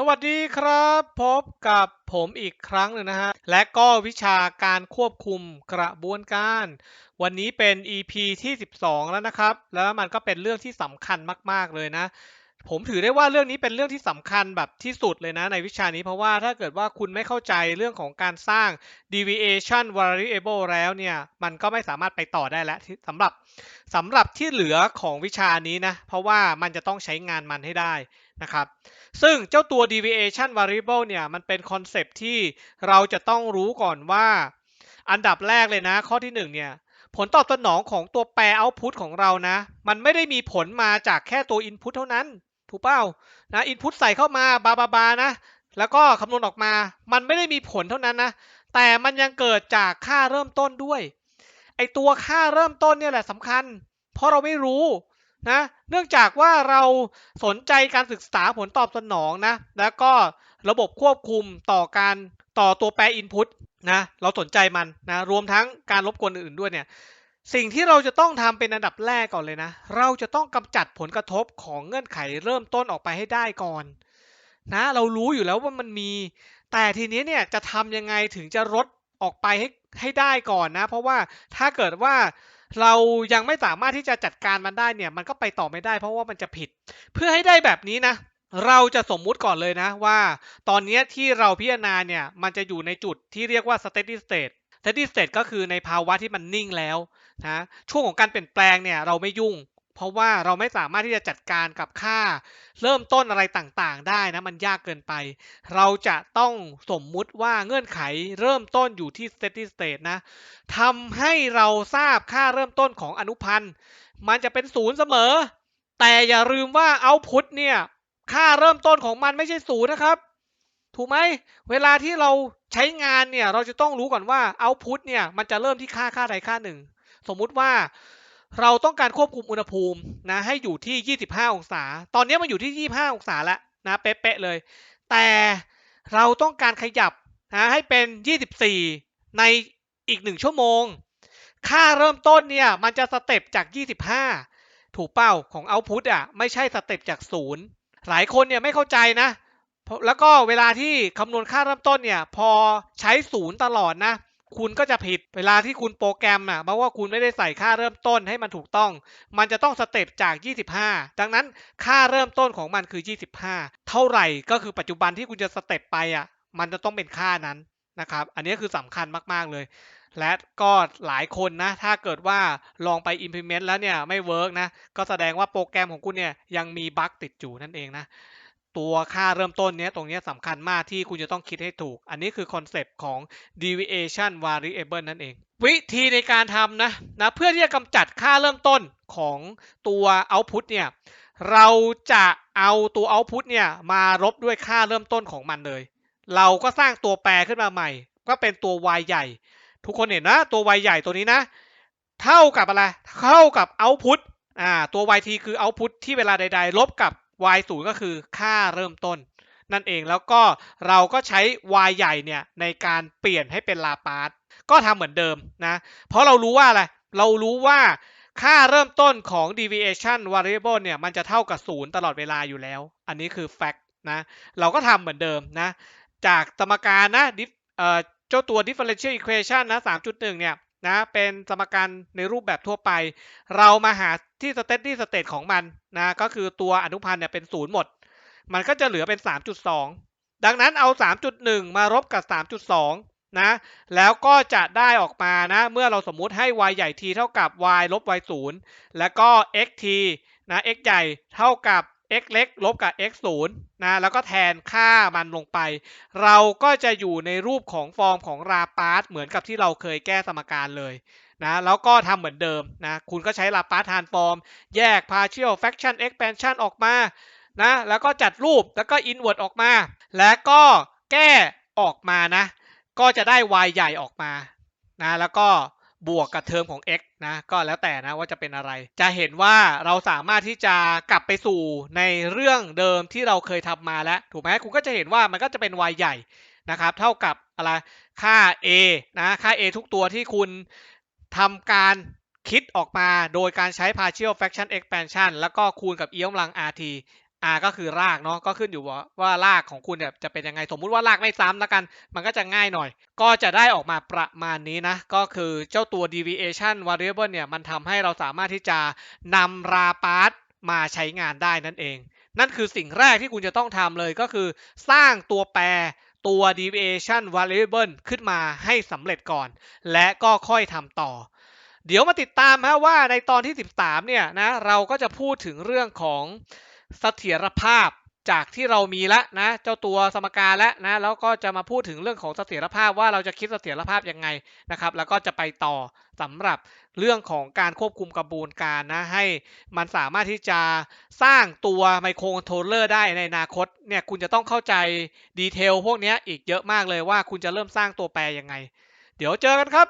สวัสดีครับ พบกับผมอีกครั้งหนึ่งนะฮะ และก็วิชาการควบคุมกระบวนการ วันนี้เป็น EP ที่ 12 แล้วนะครับ แล้วมันก็เป็นเรื่องที่สำคัญมาก ๆ เลยนะ ผมถือได้ว่าเรื่องนี้เป็นเรื่องที่สำคัญแบบที่สุดเลยนะในวิชานี้เพราะว่าถ้าเกิดว่าคุณไม่เข้าใจเรื่องของการสร้าง deviation variable แล้วเนี่ย มันก็ไม่สามารถไปต่อได้แล้วสำหรับสำหรับที่เหลือของวิชานี้นะ เพราะว่ามันจะต้องใช้งานมันให้ได้นะครับ ซึ่งเจ้าตัว deviation variable เนี่ย มันเป็นคอนเซปที่เราจะต้องรู้ก่อนว่า อันดับแรกเลยนะ ข้อที่หนึ่งเนี่ยผลตอบสนองของตัวแปร output ของเรานะ มันไม่ได้มีผลมาจากแค่ตัว input เท่านั้น ถูกเปล่านะ input ใส่เข้ามาบาบาบานะ แล้วก็คำนวณออกมา มันไม่ได้มีผลเท่านั้นนะ แต่มันยังเกิดจากค่าเริ่มต้นด้วย ไอตัวค่าเริ่มต้นเนี่ยแหละสำคัญ เพราะเราไม่รู้นะ เนื่องจากว่าเราสนใจการศึกษาผลตอบสนองนะ แล้วก็ระบบควบคุมต่อการต่อตัวแปร input นะ เราสนใจมันนะ รวมทั้งการรบกวนอื่นๆด้วยเนี่ย สิ่งที่เราจะต้องทำเป็นอันดับแรกก่อนเลยนะ เราจะต้องกำจัดผลกระทบของเงื่อนไขเริ่มต้นออกไปให้ได้ก่อน นะ เรารู้อยู่แล้วว่ามันมี แต่ทีนี้เนี่ยจะทำยังไงถึงจะลดออกไปให้ให้ได้ก่อนนะ เพราะว่าถ้าเกิดว่าเรายังไม่สามารถที่จะจัดการมันได้เนี่ยมันก็ไปต่อไม่ได้ เพราะว่ามันจะผิด เพื่อให้ได้แบบนี้นะ เราจะสมมุติก่อนเลยนะว่า ตอนนี้ที่เราพิจารณาเนี่ยมันจะอยู่ในจุดที่เรียกว่า steady state steady state ก็คือในภาวะที่มันนิ่งแล้ว นะช่วงของการเปลี่ยนแปลงเนี่ยเราไม่ยุ่ง เพราะว่าเราไม่สามารถที่จะจัดการกับค่า เริ่มต้นอะไรต่างๆ ได้นะมันยากเกินไป เราจะต้องสมมุติว่าเงื่อนไขเริ่มต้นอยู่ที่ steady state นะทำให้เราทราบค่าเริ่มต้นของอนุพันธ์ มันจะเป็นศูนย์เสมอ แต่อย่าลืมว่า output เนี่ยค่าเริ่มต้นของมันไม่ใช่ศูนย์นะครับ ถูกไหมเวลาที่เราใช้งานเนี่ยเราจะต้องรู้ก่อนว่า output เนี่ยมันจะเริ่มที่ค่าค่าใดค่าหนึ่ง สมมุติว่าเราต้องการควบคุมอุณหภูมินะให้อยู่ที่ 25 องศา ตอนนี้มันอยู่ที่ 25 องศาแล้วนะเป๊ะๆเลย แต่เราต้องการขยับนะให้เป็น 24 ในอีก 1 ชั่วโมง ค่าเริ่มต้นเนี่ยมันจะสเต็ปจาก 25 ถูกเป้าของ output อะไม่ใช่สเต็ปจาก 0 หลายคนเนี่ยไม่เข้าใจนะ แล้วก็เวลาที่คำนวณค่าเริ่มต้นเนี่ยพอใช้ศูนย์ตลอดนะ คุณก็จะผิดเวลาที่คุณโปรแกรมอะเพราะว่าคุณไม่ได้ใส่ค่าเริ่มต้นให้มันถูกต้อง มันจะต้องสเต็ปจาก 25 ดังนั้นค่าเริ่มต้นของมันคือ 25 เท่าไหร่ก็คือปัจจุบันที่คุณจะสเต็ปไปอะมันจะต้องเป็นค่านั้นนะครับ อันนี้คือสำคัญมาก ๆ เลย และก็หลายคนนะ ถ้าเกิดว่าลองไป implement แล้วเนี่ยไม่เวิร์กนะ ก็แสดงว่าโปรแกรมของคุณเนี่ยยังมีบั๊กติดอยู่นั่นเองนะ ตัวค่าเริ่มต้นเนี้ยตรงเนี้ยสำคัญมากที่คุณจะต้องคิดให้ถูก อันนี้คือคอนเซปต์ของ deviation variable นั่นเอง วิธีในการทำนะนะเพื่อที่จะกำจัดค่าเริ่มต้นของตัว output เนี่ยเราจะเอาตัว output เนี่ยมาลบด้วยค่าเริ่มต้นของมันเลย เราก็สร้างตัวแปรขึ้นมาใหม่ ก็เป็นตัว y ใหญ่ ทุกคนเห็นนะตัว y ใหญ่ตัวนี้นะ เท่ากับอะไรเท่ากับ output อ่าตัว yt คือ output ที่เวลาใด ๆ ลบกับ y 0ก็คือค่าเริ่มต้น นั่นเองแล้วก็เราก็ใช้ y ใหญ่เนี่ยในการเปลี่ยนให้เป็นลาปาสก็ทำเหมือนเดิมนะ เพราะเรารู้ว่าอะไร เรารู้ว่าค่าเริ่มต้นของ deviation variable เนี่ยมันจะเท่ากับ 0 ตลอดเวลาอยู่แล้ว อันนี้คือ fact นะ เราก็ทำเหมือนเดิมนะ จากสมการนะเอ่อเจ้าตัว differential equation นะ 3.1 เนี่ย นะเป็นสมการในรูปแบบทั่วไป เรามาหาที่ steady state ของมันนะก็คือตัวอนุพันธ์เนี่ยเป็น0หมด มันก็จะเหลือเป็น 3.2 ดังนั้นเอา 3.1 มารบกับ 3.2 นะ แล้วก็จะได้ออกมานะ เมื่อเราสมมุติให้ y ใหญ่ t เท่ากับ y ลบ y 0แล้วก็ x t นะ x ใหญ่เท่ากับ x เล็กลบกับ x 0นะแล้วก็แทนค่ามันลงไป เราก็จะอยู่ในรูปของฟอร์มของราปาร์ตเหมือนกับที่เราเคยแก้สมการเลยนะแล้วก็ทำเหมือนเดิมนะคุณก็ใช้ลาปาร์ตทานฟอร์ม แยก partial fraction expansion ออกมานะแล้วก็จัดรูปแล้วก็ invert ออกมา แล้วก็แก้ออกมานะ ก็จะได้ y ใหญ่ออกมานะแล้วก็ บวกกับเทอมของ x นะ ก็แล้วแต่นะว่าจะเป็นอะไร จะเห็นว่าเราสามารถที่จะกลับไปสู่ในเรื่องเดิมที่เราเคยทำมาแล้ว ถูกไหมคุณก็จะเห็นว่ามันก็จะเป็น y ใหญ่นะครับ เท่ากับอะไร ค่า a นะ ค่า a ทุกตัวที่คุณทำการคิดออกมาโดยการใช้ partial fraction expansion แล้วก็คูณกับ e กำลัง rt อ่าก็คือรากเนาะก็ขึ้นอยู่ว่าว่ารากของคุณเนี่ยจะเป็นยังไง สมมุติว่ารากไม่ซ้ำแล้วกัน มันก็จะง่ายหน่อย ก็จะได้ออกมาประมาณนี้นะ ก็คือเจ้าตัว deviation variable เนี่ยมันทำให้เราสามารถที่จะนำราปาร์ตมาใช้งานได้นั่นเอง นั่นคือสิ่งแรกที่คุณจะต้องทำเลยก็คือ สร้างตัวแปรตัว deviation variable ขึ้นมาให้สำเร็จก่อน และก็ค่อยทำต่อเดี๋ยวมาติดตามฮะว่าในตอนที่ 13 เนี่ยนะเราก็จะพูดถึงเรื่องของ เสถียรภาพจากที่เรามีแล้วนะเจ้าตัวสมการแล้วนะแล้วก็จะมาพูดถึงเรื่องของเสถียรภาพว่าเราจะคิดเสถียรภาพยังไงนะครับ แล้วก็จะไปต่อสำหรับเรื่องของการควบคุมกระบวนการนะให้มันสามารถที่จะสร้างตัวไมโครคอนโทรลเลอร์ได้ในอนาคตเนี่ยคุณจะต้องเข้าใจดีเทลพวกนี้อีกเยอะมากเลยว่าคุณจะเริ่มสร้างตัวแปรยังไง เดี๋ยวเจอกันครับ